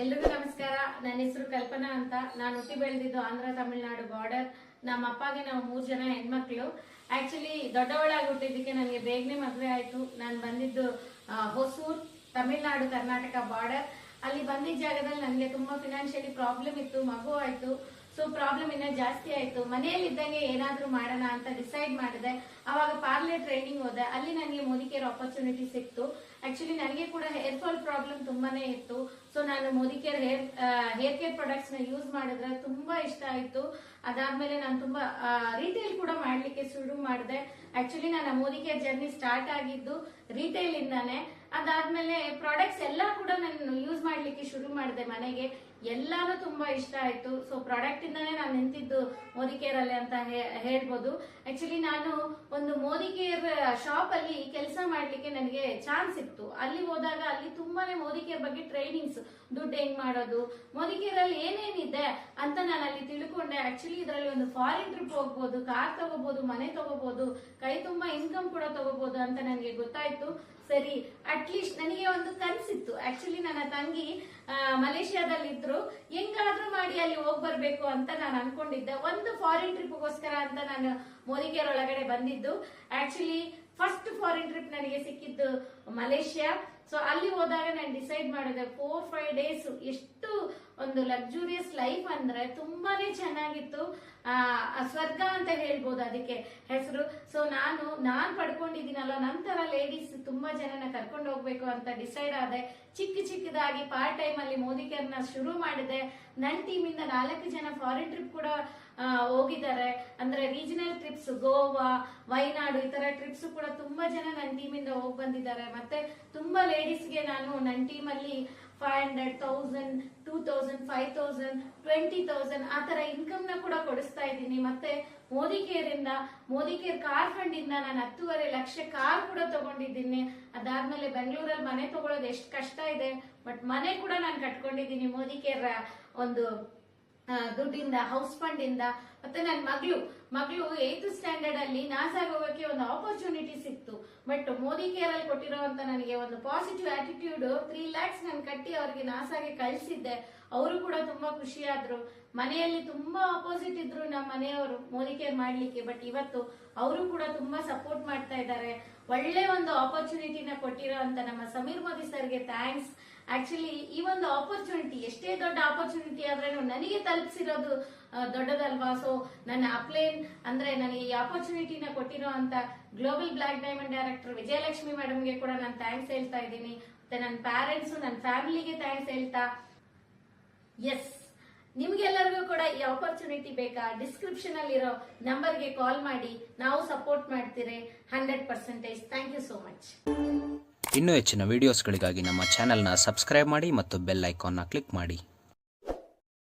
ಎಲ್ರಿಗೂ ನಮಸ್ಕಾರ. ನನ್ನ ಹೆಸರು ಕಲ್ಪನಾ ಅಂತ. ನಾನು ಹುಟ್ಟಿ ಬೆಳೆದಿದ್ದು ಆಂಧ್ರ ತಮಿಳುನಾಡು ಬಾರ್ಡರ್ ನಮ್ಮ ಅಪ್ಪಗೆ ನಾವು ಮೂರು ಜನ ಹೆಣ್ಮಕ್ಳು. ಆಕ್ಚುಲಿ ದೊಡ್ಡವಳಾಗಿ ಹುಟ್ಟಿದ್ದಕ್ಕೆ ನನಗೆ ಬೇಗನೆ ಮದುವೆ ಆಯಿತು. ನಾನು ಬಂದಿದ್ದು ಹೊಸೂರು, ತಮಿಳ್ನಾಡು ಕರ್ನಾಟಕ ಬಾರ್ಡರ್ ಅಲ್ಲಿ ಬಂದಿದ್ದ ಜಾಗದಲ್ಲಿ ನನಗೆ ತುಂಬ ಫಿನಾನ್ಷಿಯಲಿ ಪ್ರಾಬ್ಲಮ್ ಇತ್ತು, ಮಗು ಆಯಿತು. ಪ್ರಾಬ್ಲಮ್ ಇನ್ನ ಜಾಸ್ತಿ ಆಯ್ತು. ಮನೆಯಲ್ಲಿ ಇದ್ದಂಗೆ ಏನಾದ್ರೂ ಮಾಡೋಣ ಅಂತ ಡಿಸೈಡ್ ಮಾಡಿದೆ. ಅವಾಗ ಪಾರ್ಲರ್ ಟ್ರೈನಿಂಗ್ ಹೋದೆ. ಅಲ್ಲಿ ನನಗೆ ಮೋದಿಕೇರ್ ಆಪರ್ಚುನಿಟಿ ಸಿಕ್ತು. ಆಕ್ಚುಲಿ ನನಗೆ ಕೂಡ ಹೇರ್ ಫಾಲ್ ಪ್ರಾಬ್ಲಮ್ ತುಂಬಾನೇ ಇತ್ತು. ಸೊ ನಾನು ಮೋದಿಕೇರ್ ಹೇರ್ ಹೇರ್ ಕೇರ್ ಪ್ರಾಡಕ್ಟ್ಸ್ನ ಯೂಸ್ ಮಾಡಿದ್ರೆ ತುಂಬಾ ಇಷ್ಟ ಆಯ್ತು. ಅದಾದ್ಮೇಲೆ ನಾನು ತುಂಬಾ ರೀಟೇಲ್ ಕೂಡ ಮಾಡ್ಲಿಕ್ಕೆ ಶುರು ಮಾಡಿದೆ. ಆಕ್ಚುಲಿ ನನ್ನ ಮೋದಿಕೇರ್ ಜರ್ನಿ ಸ್ಟಾರ್ಟ್ ಆಗಿದ್ದು ರೀಟೇಲ್ ಇಂದಾನೆ. ಅದಾದ್ಮೇಲೆ ಪ್ರಾಡಕ್ಟ್ಸ್ ಎಲ್ಲ ಕೂಡ ನಾನು ಯೂಸ್ ಮಾಡ್ಲಿಕ್ಕೆ ಶುರು ಮಾಡಿದೆ ಮನೆಗೆ. ಎಲ್ಲಾನು ತುಂಬಾ ಇಷ್ಟ ಆಯ್ತು. ಸೊ ಪ್ರಾಡಕ್ಟ್ ಇಂದಾನೆ ನಾನು ನಿಂತಿದ್ದು ಮೋದಿ ಕೇರ್ ಅಲ್ಲಿ ಅಂತ ಹೇಳ್ಬೋದು. ಆಕ್ಚುಲಿ ನಾನು ಒಂದು ಮೋದಿ ಕೇರ್ ಶಾಪ್ ಅಲ್ಲಿ ಕೆಲಸ ಮಾಡ್ಲಿಕ್ಕೆ ನನಗೆ ಚಾನ್ಸ್ ಇತ್ತು. ಅಲ್ಲಿ ಹೋದಾಗ ಅಲ್ಲಿ ತುಂಬಾನೇ ಮೋದಿ ಕೇರ್ ಬಗ್ಗೆ ಟ್ರೈನಿಂಗ್ಸ್ ದುಡ್ಡು ಹೆಂಗ್ ಮಾಡೋದು ಮೋದಿ ಕೇರ್ ಅಲ್ಲಿ ಏನೇನಿದೆ ಅಂತ ನಾನು ಅಲ್ಲಿ ತಿಳ್ಕೊಂಡೆ. ಆಕ್ಚುಲಿ ಇದರಲ್ಲಿ ಒಂದು ಫಾರಿನ್ ಟ್ರಿಪ್ ಹೋಗ್ಬೋದು ಕಾರ್ ತಗೋಬಹುದು ಮನೆ ತಗೋಬಹುದು ಕೈ ತುಂಬಾ ಇನ್ಕಮ್ ಕೂಡ ತಗೋಬಹುದು ಅಂತ ನನಗೆ ಗೊತ್ತಾಯ್ತು. ಸರಿ ಅಟ್ಲೀಸ್ಟ್ ನನಗೆ ಒಂದು ಕನ್ಸಿತ್ತು. ಆಕ್ಚುಲಿ ನನ್ನ ತಂಗಿ ಮಲೇಷಿಯಾದಲ್ಲಿ ಇದ್ರು ಹೆಂಗಾದ್ರೂ ಮಾಡಿ ಅಲ್ಲಿ ಹೋಗ್ ಬರ್ಬೇಕು ಅಂತ ನಾನು ಅನ್ಕೊಂಡಿದ್ದೆ. ಒಂದು ಫಾರಿನ್ ಟ್ರಿಪ್ಗೋಸ್ಕರ ಅಂತ ನಾನು ಮೋದಿಗೇರ್ ಒಳಗಡೆ ಬಂದಿದ್ದು. ಆಕ್ಚುಲಿ ಫಸ್ಟ್ ಫಾರಿನ್ ಟ್ರಿಪ್ ನನಗೆ ಸಿಕ್ಕಿದ್ದು ಮಲೇಷಿಯಾ. ಸೊ ಅಲ್ಲಿ ಹೋದಾಗ ನಾನು ಡಿಸೈಡ್ ಮಾಡಿದೆ ಫೋರ್ ಫೈವ್ ಡೇಸ್ ಎಷ್ಟು ಒಂದು ಲಕ್ಸುರಿಯಸ್ ಲೈಫ್ ಅಂದ್ರೆ ತುಂಬಾನೇ ಚೆನ್ನಾಗಿತ್ತು. ಆ ಸ್ವರ್ಗ ಅಂತ ಹೇಳ್ಬೋದು ಅದಕ್ಕೆ ಹೆಸರು. ಸೊ ನಾನು, ನಾನ್ ಪಡ್ಕೊಂಡಿದ್ದೀನಲ್ಲ, ನಂತರ ಲೇಡೀಸ್ ತುಂಬಾ ಜನನ ಕರ್ಕೊಂಡು ಹೋಗ್ಬೇಕು ಅಂತ ಡಿಸೈಡ್ ಆದೆ. ಚಿಕ್ಕ ಚಿಕ್ಕದಾಗಿ ಪಾರ್ಟ್ ಟೈಮ್ ಅಲ್ಲಿ ಮೋದಿ ಕೇರ್ನ ಶುರು ಮಾಡಿದೆ. ನನ್ನ ಟೀಮಿಂದ ನಾಲ್ಕು ಜನ ಫಾರಿನ್ ಟ್ರಿಪ್ ಕೂಡ ಹೋಗಿದ್ದಾರೆ. ಅಂದ್ರೆ ರೀಜನಲ್ ಟ್ರಿಪ್ಸ್ ಗೋವಾ, ವೈನಾಡು ಈ ತರ ಟ್ರಿಪ್ಸ್ ಕೂಡ ತುಂಬಾ ಜನ ನನ್ನ ಟೀಮಿಂದ ಹೋಗಿ ಬಂದಿದ್ದಾರೆ. ಮತ್ತೆ ತುಂಬಾ ಲೇಡೀಸ್ಗೆ ನಾನು ನನ್ನ ಟೀಮಲ್ಲಿ five hundred thousand two thousand five thousand twenty thousand ಆ ತರ ಇನ್ಕಮ್ನ ಕೂಡ ಕೊಡಿಸ್ತಾ ಇದ್ದೀನಿ. ಮತ್ತೆ ಮೋದಿ ಕೇರ್ ಇಂದ ಮೋದಿ ಕೇರ್ ಕಾರ್ ಫಂಡ್ ಇಂದ ನಾನು ಹತ್ತುವರೆ ಲಕ್ಷ ಕಾರ್ ಕೂಡ ತಗೊಂಡಿದ್ದೀನಿ. ಅದಾದ್ಮೇಲೆ ಬೆಂಗಳೂರಲ್ಲಿ ಮನೆ ತಗೊಳ್ಳೋದು ಎಷ್ಟು ಕಷ್ಟ ಇದೆ. ಬಟ್ ಮನೆ ಕೂಡ ನಾನು ಕಟ್ಕೊಂಡಿದ್ದೀನಿ ಮೋದಿ ಕೇರ್ ಒಂದು ದುಡ್ಡಿಂದ ಹೌಸ್ ಫಂಡ್ ಇಂದ. ಮತ್ತೆ ನನ್ನ ಮಗಳು ಮಗಳು ಏತ್ ಸ್ಟ್ಯಾಂಡರ್ಡ್ ಅಲ್ಲಿ ನಾಸಾಗ್ ಹೋಗಕ್ಕೆ ಒಂದು ಆಪರ್ಚುನಿಟಿ ಸಿಕ್ತು. ಬಟ್ ಮೋದಿ ಕೇರ್ ಅಲ್ಲಿ ಕೊಟ್ಟಿರೋಂತ ನನಗೆ ಒಂದು ಪಾಸಿಟಿವ್ ಆಟಿಟ್ಯೂಡ್ ತ್ರೀ ಲ್ಯಾಕ್ಸ್ ನಾನು ಕಟ್ಟಿ ಅವ್ರಿಗೆ ನಾಸಾಗೆ ಕಳಿಸಿದ್ದೆ. ಅವರು ಕೂಡ ತುಂಬಾ ಖುಷಿ ಮನೆಯಲ್ಲಿ ತುಂಬಾ ಅಪೋಸಿಟ್ ಇದ್ರು ನಮ್ಮ ಮನೆಯವರು ಮೋದಿ ಕೇರ್ ಮಾಡ್ಲಿಕ್ಕೆ. ಬಟ್ ಇವತ್ತು ಅವರು ಕೂಡ ತುಂಬಾ ಸಪೋರ್ಟ್ ಮಾಡ್ತಾ ಇದ್ದಾರೆ. ಒಳ್ಳೆ ಒಂದು ಆಪರ್ಚುನಿಟಿನ ಕೊಟ್ಟಿರೋ ಅಂತ ನಮ್ಮ ಸಮೀರ್ ಮೋದಿ ಸರ್ಗೆ ಥ್ಯಾಂಕ್ಸ್ ಆಕ್ಚುಲಿ ಈ ಒಂದು ಆಪರ್ಚುನಿಟಿ ಎಷ್ಟೇ ದೊಡ್ಡ ಆಪರ್ಚುನಿಟಿ ಆದ್ರೂ ನನಗೆ ತಲುಪಿಸಿರೋದು ದೊಡ್ಡದಲ್ವಾ? ಸೊ ನನ್ನ ಅಪ್ಲೈನ್ ಅಂದ್ರೆ ನನಗೆ ಈ ಆಪರ್ಚುನಿಟಿನ ಕೊಟ್ಟಿರೋ ಅಂತ global black diamond director Vijayalakshmi ಮೇಡಮ್ಗೆ ಕೂಡ ನಾನು ಥ್ಯಾಂಕ್ಸ್ ಹೇಳ್ತಾ ಇದ್ದೀನಿ. ಮತ್ತೆ ನನ್ನ ಪ್ಯಾರೆಂಟ್ಸ್ ನನ್ನ ಫ್ಯಾಮಿಲಿಗೆ ಥ್ಯಾಂಕ್ಸ್ ಹೇಳ್ತಾ. ಎಸ್ ನಿಮ್ಗೆಲ್ಲರಿಗೂ ಕೂಡ ಈ ಆಪರ್ಚುನಿಟಿ ಬೇಕಾ? ಡಿಸ್ಕ್ರಿಪ್ಷನ್ ಅಲ್ಲಿರೋ ನಂಬರ್ಗೆ ಕಾಲ್ ಮಾಡಿ. ನಾವು ಸಪೋರ್ಟ್ ಮಾಡ್ತೀರಿ. Hundred percentage thank you so much ಇನ್ನೂ ಹೆಚ್ಚಿನ ವಿಡಿಯೋಸ್ಗಳಿಗಾಗಿ ನಮ್ಮ ಚಾನೆಲ್ನ ಸಬ್ಸ್ಕ್ರೈಬ್ ಮಾಡಿ ಮತ್ತು ಬೆಲ್ ಐಕಾನ್ನ ಕ್ಲಿಕ್ ಮಾಡಿ.